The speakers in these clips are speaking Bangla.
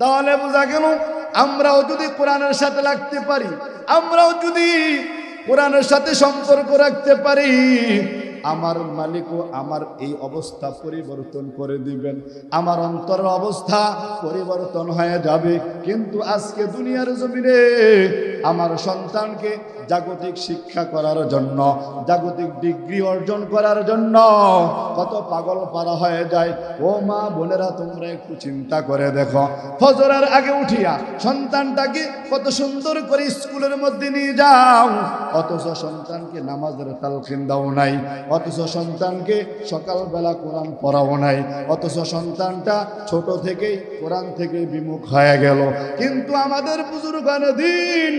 তাহলে বোঝা গেল, আমরাও যদি কোরআনের সাথে লাগতে পারি, আমরাও যদি কোরআনের সাথে সম্পর্ক রাখতে পারি, আমার মালিকও আমার এই অবস্থা পরিবর্তন করে দিবেন। আমার অন্তর অবস্থা পরিবর্তন হয়ে যাবে। কিন্তু আজকে দুনিয়ার জমিনে আমার সন্তানকে জাগতিক শিক্ষা করার জন্য, জাগতিক ডিগ্রি অর্জন করার জন্য। কত পাগল পারা হয়ে যায়। ও মা বোনেরা, তোমরা একটু চিন্তা করে দেখো। ফজরের আগে উঠিয়া সন্তানটাকে কত সুন্দর করে স্কুলের মধ্যে নিয়ে যাও। অথচ সন্তানকে নামাজের তালখিন দাও নাই। অথচ সন্তানকে সকালবেলা কোরআন পড়াও নাই। অথচ সন্তানটা ছোট থেকেই কোরআন থেকে বিমুখ হয়ে গেল। কিন্তু আমাদের বুজুর্গান দিন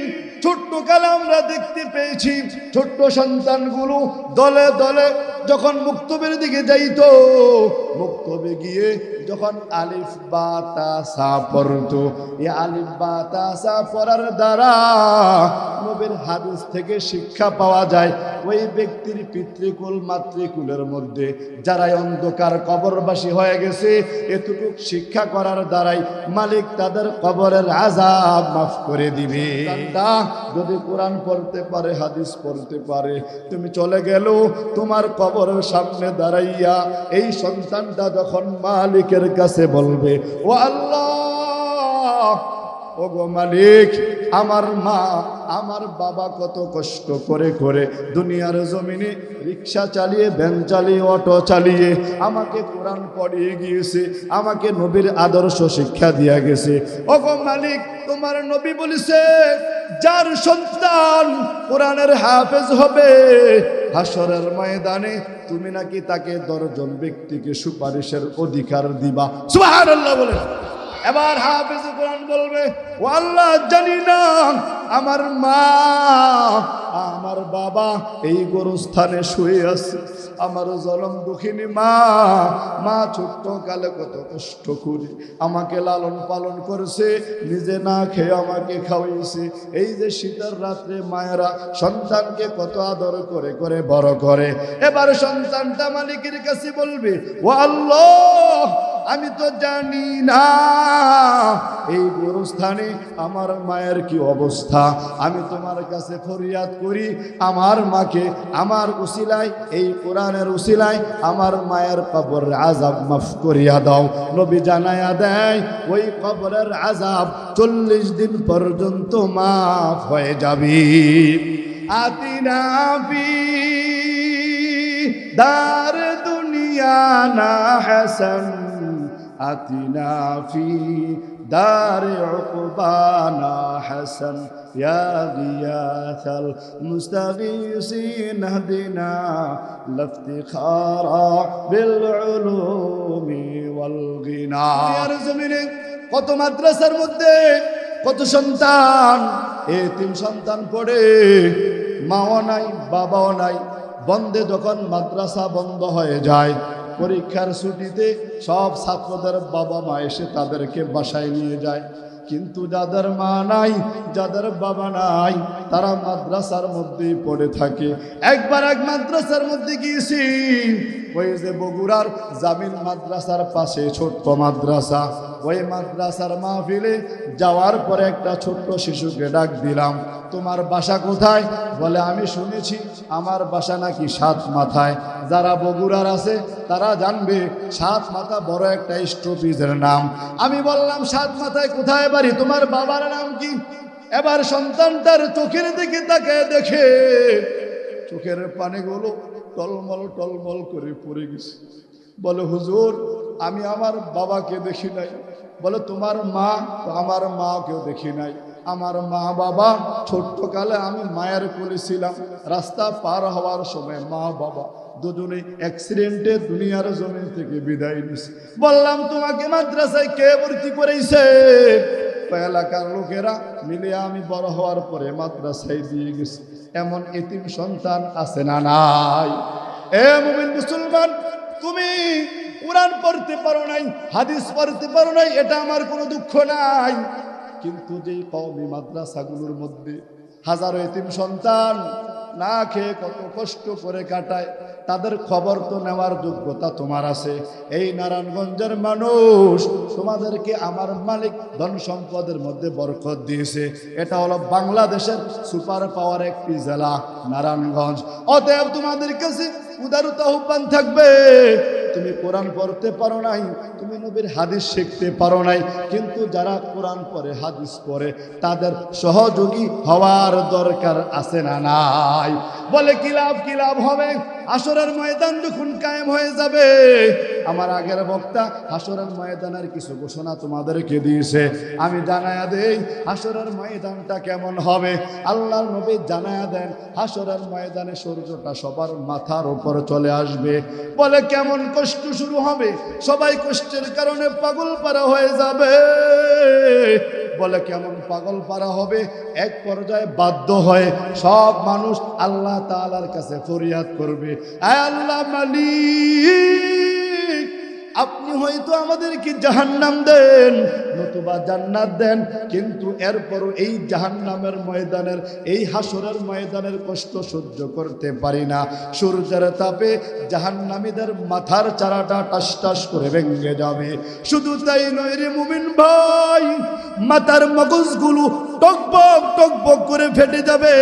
ছোট্ট কালে আমরা দেখতে পেয়েছি ছোট্ট সন্তানগুলো দলে দলে যখন মুক্তবের দিকে যাইতো, মুক্তবে গিয়ে যখন আলিফ বা তা সা পড়তো এই আলিফ বা তা সা পড়ার দ্বারা নবীর হাদিস থেকে শিক্ষা পাওয়া যায়, ওই ব্যক্তির পিতৃকুল, মাতৃকুলের মধ্যে যারাই অন্ধকার কবরবাসী হয়ে গেছে, এতটুক শিক্ষা করার দ্বারাই মালিক তাদের কবরের আজাব মাফ করে দিবে। যদি কোরআন পড়তে পারে, হাদিস পড়তে পারে, তুমি চলে গেল, তোমার কবরের সামনে দাঁড়াইয়া এই সন্তানটা যখন মালিকের কাছে বলবে, ও আল্লাহ ও গো মালিক, আমার মা, আমার বাবা কত কষ্ট করে করে দুনিয়ার জমিনে রিক্সা চালিয়ে, ভ্যান চালিয়ে, অটো চালিয়ে আমাকে কোরআন পড়িয়ে গিয়েছে, আমাকে নবীর আদর্শ শিক্ষা দিয়া গেছে। ও গো মালিক, তোমার নবী বলেছে, যার সন্তান কোরআনের হাফেজ হবে হাসরের ময়দানে তুমি নাকি তাকে দশজন ব্যক্তিকে সুপারিশের অধিকার দিবা? সুবাহ বলে এবার হাফিজ কোরআন বলবে, ও আল্লাহ জানি না, আমার মা, আমার বাবা এই গরুস্থানে শুয়ে আছে। আমার জলম দুঃখিনী মা মা ছোট্ট কালে কত কষ্ট করে আমাকে লালন পালন করেছে, নিজে না খেয়ে আমাকে খাওয়াইছে এই যে শীতের রাত্রে মায়েরা সন্তানকে কত আদর করে করে বড় করে। এবার সন্তানটা মালিকের কাছে বলবে, ও আল্লাহ আমি তো জানি না। এই গোরস্থানে আমার মায়ের কি অবস্থা? আমি তোমার কাছে ফরিয়াদ করি, আমার মাকে আমার উসিলায়, এই কোরআনের উসিলায় আমার মায়ের কবরের আজাব মাফ করিয়া দাও। নবী জানায়া দেয়, ওই কবরের আজাব চল্লিশ দিন পর্যন্ত মাফ হয়ে যাবি। আতিনা দার দুনিয়া না হাসান। আতিনা ফি دار عقبانا حسن يا غياث المستغيثين اهدنا لافتخارا بالعلوم والغنى জমিনে কত মাদ্রাসার মধ্যে কত সন্তান এ তিন সন্তান পড়ে মাও নাই বাবাও নাই বন্ধে যখন মাদ্রাসা বন্ধ হয়ে যায় পরীক্ষার ছুটিতে সব ছাত্রদের বাবা মা এসে তাদেরকে বাসায় নিয়ে যায়। কিন্তু যাদের মা নাই, যাদের বাবা নাই, তারা মাদ্রাসার মধ্যেই পড়ে থাকে। একবার এক মাদ্রাসার মধ্যে গিয়েছি ওই যে বগুড়ার জামিন মাদ্রাসার পাশে ছোট্ট মাদ্রাসা, ওই মাদ্রাসার মাহফিলে যাওয়ার পরে একটা ছোট্ট শিশুকে ডাক দিলাম, তোমার বাসা কোথায়? বলে, আমি শুনেছি আমার বাসা নাকি সাত মাথায়। যারা বগুড়ার আছে, তারা জানবে সাত মাথা বড় একটা স্টপিজের নাম। আমি বললাম, সাত মাথায় কোথায় বাড়ি? তোমার বাবার নাম কি? এবার সন্তানটার চোখের দিকে তাকে দেখে চোখের পানিগুলো টলমল টলমল করে পড়ে গেছে। বলে, হুজুর, আমি আমার বাবাকে দেখি নাই। বলে, তোমার মা? আমার মাকেও দেখি নাই। আমার মা বাবা, ছোট্টকালে আমি মায়ের কোলে ছিলাম। রাস্তা পার হওয়ার সময় মা বাবা দুজনে অ্যাক্সিডেন্টে দুনিয়ার জমিন থেকে বিদায় নিছে। বললাম, তোমাকে মাদ্রাসায় কে ভর্তি করেছে? এলাকার লোকেরা মিলে আমি বড় হওয়ার পরে মাদ্রাসায় দিয়ে গেছি। এমন এতিম সন্তান আছে না নাই? এ মুমিন মুসলমান, তুমি কোরআন পড়তে পারো নাই, হাদিস পড়তে পারো নাই, এটা আমার কোনো দুঃখ নাই। কিন্তু যে কওমি মাদ্রাসাগুলোর মধ্যে হাজারো এতিম সন্তান না খেয়ে কত কষ্ট করে কাটায়, তাদের খবর তো নেওয়ার যোগ্যতা তোমার আছে। এই নারায়ণগঞ্জের মানুষ তোমাদেরকে আমার মালিক ধন সম্পদের মধ্যে বরকত দিয়েছে। এটা হলো বাংলাদেশের সুপার পাওয়ার একটি জেলা, নারায়ণগঞ্জ। অতএব তোমাদের কাছে উদারতা আহ্বান থাকবে। তুমি কোরআন পড়তে পারো নাই, তুমি নবীর হাদিস শিখতে পারো নাই, কিন্তু যারা কোরআন পড়ে, হাদিস পরে তাদের সহযোগী হওয়ার দরকার আছে না নাই। বলে কি লাভ কি লাভ হবে? আসরের ময়দান যখন কায়েম হয়ে যাবে আমার আগের বক্তা হাসরের ময়দানের কিছু ঘোষণা তোমাদেরকে দিয়েছে। আমি জানায়া দেই হাসরের ময়দানটা কেমন হবে? আল্লাহর নবী জানায়া দেন হাসরের ময়দানে সূর্যটা সবার মাথার উপর চলে আসবে। বলে কেমন কষ্ট শুরু হবে? সবাই কষ্টের কারণে পাগল পারা হয়ে যাবে। বলে কেমন পাগল পারা হবে? এক পর্যায়ে বাধ্য হয়ে সব মানুষ আল্লাহ তালার কাছে ফরিয়াদ করবে। আল্লাহ মালিক! আপনি হয়তো আমাদেরকে জাহান্নাম দেন, নতুবা জান্নাত দেন, কিন্তু এরপরও এই জাহান্নামের ময়দানের, এই হাসরের ময়দানের কষ্ট সহ্য করতে পারি না। সূর্যের তাপে জাহান্নামীদের মাথার চারাটা টাস টাস করে ভেঙে যাবে। শুধু তাই নয় রে মুমিন ভাই মাথার মগজগুলো টকবক টকবক করে ফেটে যাবে।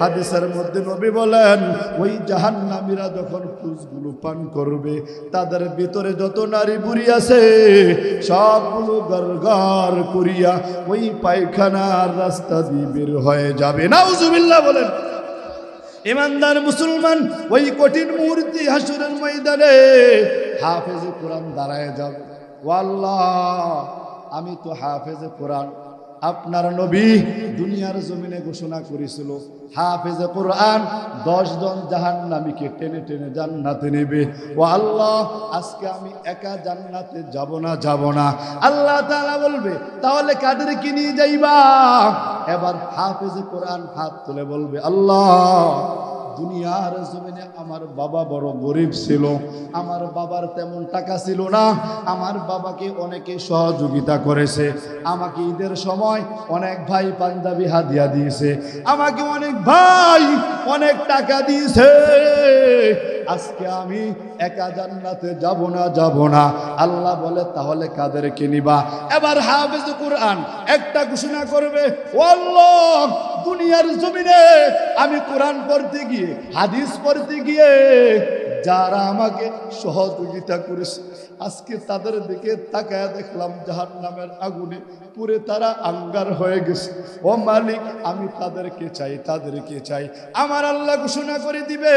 হাদিসের মধ্যে নবী বলেন, ওই জাহান্নামীরা যখন ফুসগুলো পান করবে, তাদের ভিতরে যত নারী বুড়ি আছে, সবগুলো গরগর করিয়া ওই পায়খানার রাস্তা দিয়ে বের হয়ে যাবে। না নাউজুবিল্লাহ বলেন। ইমানদার মুসলমান ওই কঠিন মূর্তি হাসুরের ময়দানে হাফেজ কোরআন দাঁড়ায় যাবে। ওয়াল্লাহ। আমি তো হাফেজে কোরআন। আপনার নবী দুনিয়ার জমিনে ঘোষণা করেছিল, হাফেজে কোরআন, দশ জন জাহান নামীকে টেনে টেনে জান্নাতে নেবে। ও আল্লাহ, আজকে আমি একা জান্নাতে যাব না যাব না। আল্লাহ তাআলা বলবে, তাহলে কাদেরকে নিয়ে যাইবা? এবার হাফেজে কোরআন হাত তুলে বলবে, আল্লাহ দুনিয়ার জমিনে আমার বাবা বড় গরিব ছিল, আমার বাবার তেমন টাকা ছিল না, আমার বাবাকে অনেকে সহযোগিতা করেছে, আমাকে ঈদের সময় অনেক ভাই পাঞ্জাবি হাদিয়া দিয়েছে, আমাকে অনেক ভাই অনেক টাকা দিয়েছে। আজকে আমি একা জান্নাতে যাব না যাব না। আল্লাহ বলে, তাহলে কাদেরকে নিবা? এবার হাফেজ কোরআন একটা ঘোষণা করবে আল্লাহ দুনিয়ার জমিনে আমি কোরআন পড়তে গিয়ে, হাদিস পড়তে গিয়ে যারা আমাকে সহযোগিতা করেছে, আজকে তাদের দিকে তাকায় দেখলাম জাহান নামের আগুনে পুরে তারা আঙ্গার হয়ে গেছে। ও মালিক, আমি তাদেরকে চাই তাদেরকে চাই। আমার আল্লাহ ঘোষণা করে দিবে,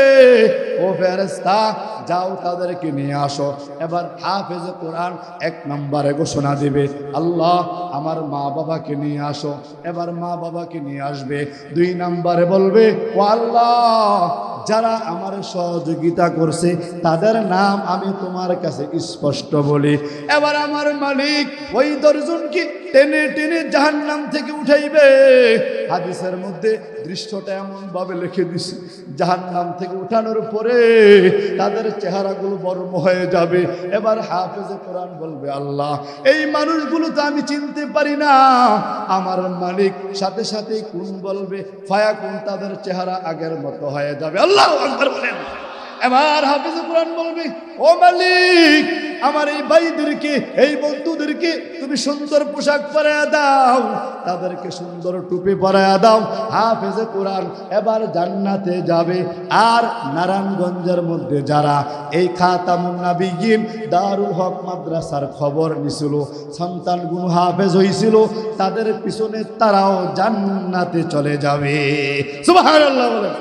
ও ফেরেস্তা যাও তাদেরকে নিয়ে আসো। এবার হাফেজ কোরআন এক নম্বরে ঘোষণা দিবে, আল্লাহ আমার মা বাবাকে নিয়ে আসো। এবার মা বাবাকে নিয়ে আসবে, দুই নম্বরে বলবে, ও আল্লাহ যারা আমার সহযোগিতা করছে, তাদের নাম আমি তোমার কাছে স্পষ্ট বলি। এবার আমার মালিক ওই দর্জনকে টেনে টেনে জাহান নাম থেকে উঠাইবে। হাদিসের মধ্যে দৃশ্যটা এমন ভাবে লিখে দিছে জাহান নাম থেকে উঠানোর পরে তাদের চেহারাগুলো বর্ম হয়ে যাবে। এবার হাফেজে কোরআন বলবে, আল্লাহ, এই মানুষগুলো তো আমি চিনতে পারি না। আমার মালিক সাথে সাথে কোন বলবে ফায়া কোন তাদের চেহারা আগের মতো হয়ে যাবে। আল্লাহ বলেন। এবার হাফিজ কোরআন বলবে, ও মালিক, আমার এই ভাইদেরকে, এই বন্ধুদেরকে তুমি সুন্দর পোশাক পরায় দাও, তাদেরকে সুন্দর টুপি পরায় দাও। হাফেজে কোরআন এবার জান্নাতে যাবে। আর নারায়ণগঞ্জের মধ্যে যারা এই খাতামুন নাবিয়িন দারুল হক মাদ্রাসার খবর নিছিল, সন্তান গুণ হাফেজ হয়েছিল তাদের পিছনে তারাও জান্নাতে চলে যাবে। বলেন